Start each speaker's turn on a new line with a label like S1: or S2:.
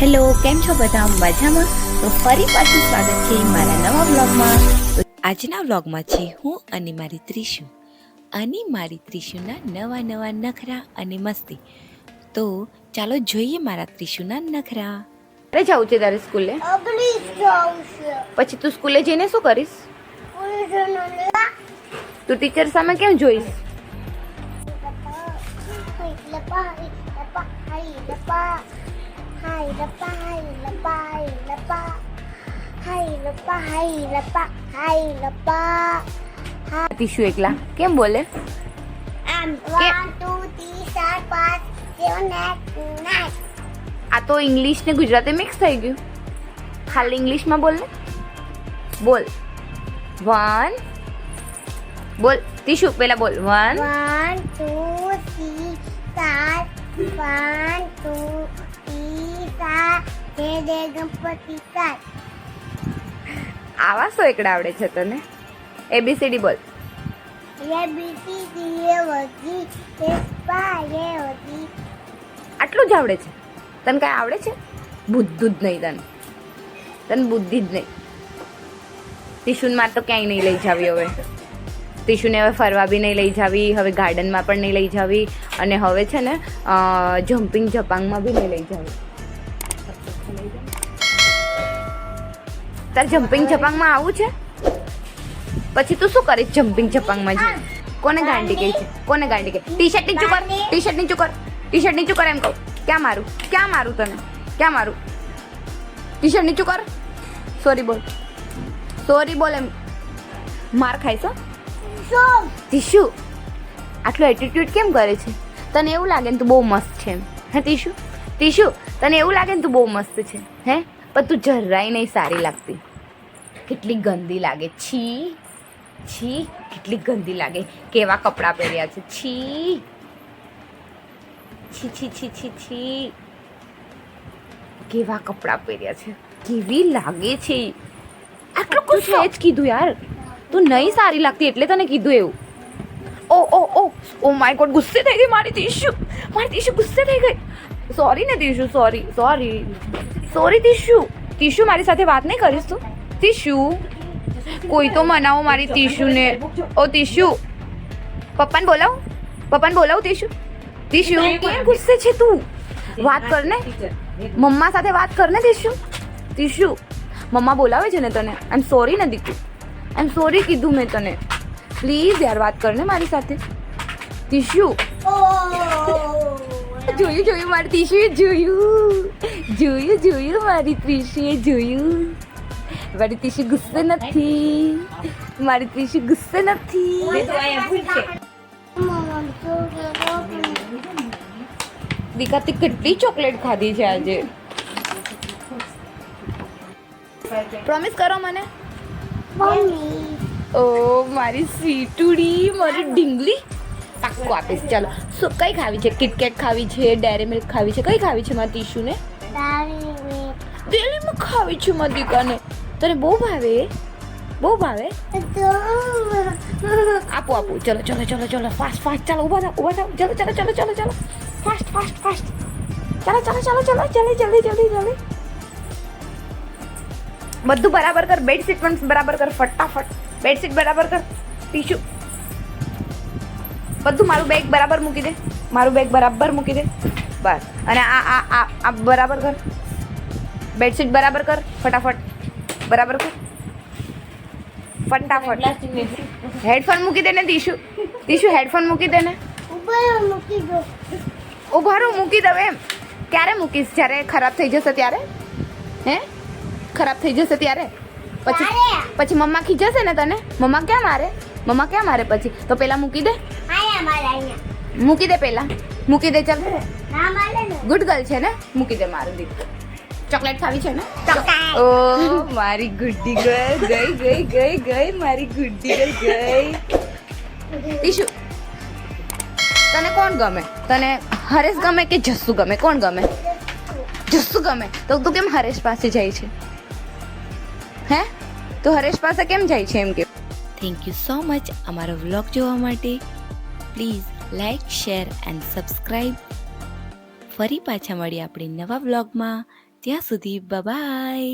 S1: Hello કેમ છો બધા? મજામાં. તો ફરી પાછું સ્વાગત છે મારા નવા વ્લોગમાં. આજના વ્લોગમાં છે હું અને મારી ત્રિશુ. અને મારી ત્રિશુના નવા નવા નખરા અને મસ્તી. તો ચાલો જોઈએ મારા ત્રિશુના નખરા.
S2: અરે જવું છે તારે સ્કૂલે? પછી તું સ્કૂલે જઈને શું કરીશ? તું ટીચર સામે કેમ જોઈશ?
S3: ละป้าให้ละป้าให้ละป้า
S2: ให้
S3: ละป้าให้ละป้าให้ละป้า
S2: ટીશ્યુ એકલા કેમ બોલે
S3: આમ 1 2 3 4 5 7 8 9
S2: આ તો ઇંગ્લિશ ને ગુજરાતી મિક્સ થઈ ગયું. ખાલી ઇંગ્લિશમાં બોલ ને બોલ. વન બોલ. ટીશ્યુ પહેલા બોલ.
S3: 1 1 2 3 4 5
S2: આવા શું એકડા આવડે છે તને? એબીસીડી બોલ. આટલું જ આવડે છે? તને કાંઈ આવડે છે? બુદ્ધુ જ નહીં તને. તને બુદ્ધિ જ નહીં. ટીશુન માર તો ક્યાંય નહીં લઈ જાવી હવે. ટીશુને હવે ફરવા બી નહીં લઈ જાવી હવે ગાર્ડનમાં પણ નહીં લઈ જાવી અને હવે છે ને જમ્પિંગ જપાંગમાં બી નહીં લઈ જાવી. તાર જમ્પિંગ જપાંગમાં આવું છે? પછી તું શું કરીશ જમ્પિંગ જપાંગમાં જઈ કોને ગાંડી ગઈ છે? કોને ગાંડી ગઈ? ટી શર્ટ નીચું કર ટી શર્ટ નીચું કર ટી શર્ટ નીચું કર એમ કહું. ક્યાં મારું? ક્યાં મારું તને? ક્યાં મારું? ટી શર્ટ નીચું કર સોરી બોલ. સોરી બોલ એમ. માર ખાઈશ ટીશુ આટલો એટીટ્યુડ કેમ કરે છે? તને એવું લાગે ને તું બહુ મસ્ત છે એમ. હે ટીશુ ટીશુ તને એવું લાગે ને તું બહુ મસ્ત છે. હે? પણ તું જરાય નહીં સારી લાગતી. કેટલી ગંદી લાગે. છી છી કેટલી ગંદી લાગે. કેવા કપડાં પહેર્યા છે. છી. છી છી છી છી છી. કેવા કપડાં પહેર્યા છે. કેવી લાગે છે. આટલું કુછ છે જ કીધું યાર. તું નહીં સારી લાગતી એટલે તને કીધું એવું. ઓ ઓ ઓ. ઓ માય ગોડ ગુસ્સે થઈ ગઈ મારી ટીશુ મારી ટીશુ ગુસ્સે થઈ ગઈ. સોરી ને Tishu sorry sorry sorry Tishu Tishu મારી સાથે વાત નહીં કરીશ તું. તીશુ કોઈ તો મનાવો મારી તીશુને ઓ તીશુ પપ્પાને બોલાવ. પપ્પાને બોલાવ તીશુ તીશુ કેમ ગુસ્સે છે તું? વાત કર ને મમ્મા સાથે વાત કર ને તીશુ તીશુ મમ્મા બોલાવે છે ને તને? આઈ એમ સોરી ને દીકુ આઈ એમ સોરી કીધું મેં તને. પ્લીઝ યાર વાત કર ને મારી સાથે.
S3: તીશુ
S2: જોયું જોયું મારી ટીશુએ જોયું. જોયું જોયું મારી ત્રિશીએ જોયું. મારી ત્રિશી ગુસ્સે નથી. મારી ત્રિશી ગુસ્સે નથી. દીકા તે કેટલી ચોકલેટ ખાધી છે આજે? પ્રોમિસ કરો મને. ઓ, મારી સીટુડી, મારી ઢીંગલી. પાક્કું આપીશ. ચાલો. શું, કઈ ખાવી છે? કિટકેટ ખાવી છે ડેરી મિલ્ક ખાવી છે, કઈ ખાવી છે મારા ટીશુને ડેલીમાં ખાવી છે મારી દીકરાને તને બહુ ભાવે? બહુ ભાવે? આપો આપો. ચલો ચલો ચલો ચલો. ફાસ્ટ ફાસ્ટ ચાલો, ઊભા થાવ ઊભા થાવ ચલો ચલો ચલો ચલો ચલો. ફાસ્ટ ફાસ્ટ ફાસ્ટ ચાલો ચાલો ચાલો ચાલો. જલ્દી જલ્દી જલ્દી જલ્દી. બધું બરાબર કર. બેડશીટ પણ બરાબર કર. ફટાફટ. બેડશીટ બરાબર કર. ટીશ્યુ. બધું મારું બેગ બરાબર મૂકી દે. મારું બેગ બરાબર મૂકી દે. બસ. અને આ આ આ આ બરાબર કર. બેડશીટ બરાબર કર ફટાફટ. બરાબર કર. ફટાફટ. હેડફોન મૂકી દે ને ટીશુ ટીશુ હેડફોન મૂકી દે ને.
S3: ઉપર મૂકી દો.
S2: ઉભારું મૂકી દઉં એમ. ક્યારે મૂકીશ? જ્યારે ખરાબ થઈ જશે ત્યારે? હે? ખરાબ થઈ જશે ત્યારે? પછી પછી મમ્મા ખીજશે ને તને? મમ્મા ક્યાં મારે? મમ્મા ક્યાં મારે પછી? તો પેલા મૂકી દે. મૂકી દે પેલા. મૂકી દે ચાલ.
S3: ના મારે ને.
S2: ગુડ ગર્લ છે ને? મૂકી દે મારું દીકરું. ચોકલેટ ખાવી છે ને. ઓ મારી ગુડ્ડી ગર્લ ગઈ ગઈ ગઈ ગઈ મારી ગુડ્ડી ગર્લ ગઈ. ઈશુ તને કોણ ગમે? તને હરેશ ગમે કે જસ્સુ ગમે? કોણ ગમે? જસ્સુ ગમે. તો તું કેમ હરેશ પાસે જાય છે? હે? તું હરેશ પાસે કેમ જાય છે એમ કે?
S1: થેન્ક યુ સો મચ અમારો વ્લોગ જોવા માટે. Please like share and subscribe ફરી પાછા મળીએ આપણી નવા બ્લોગમાં ત્યાં સુધી બાય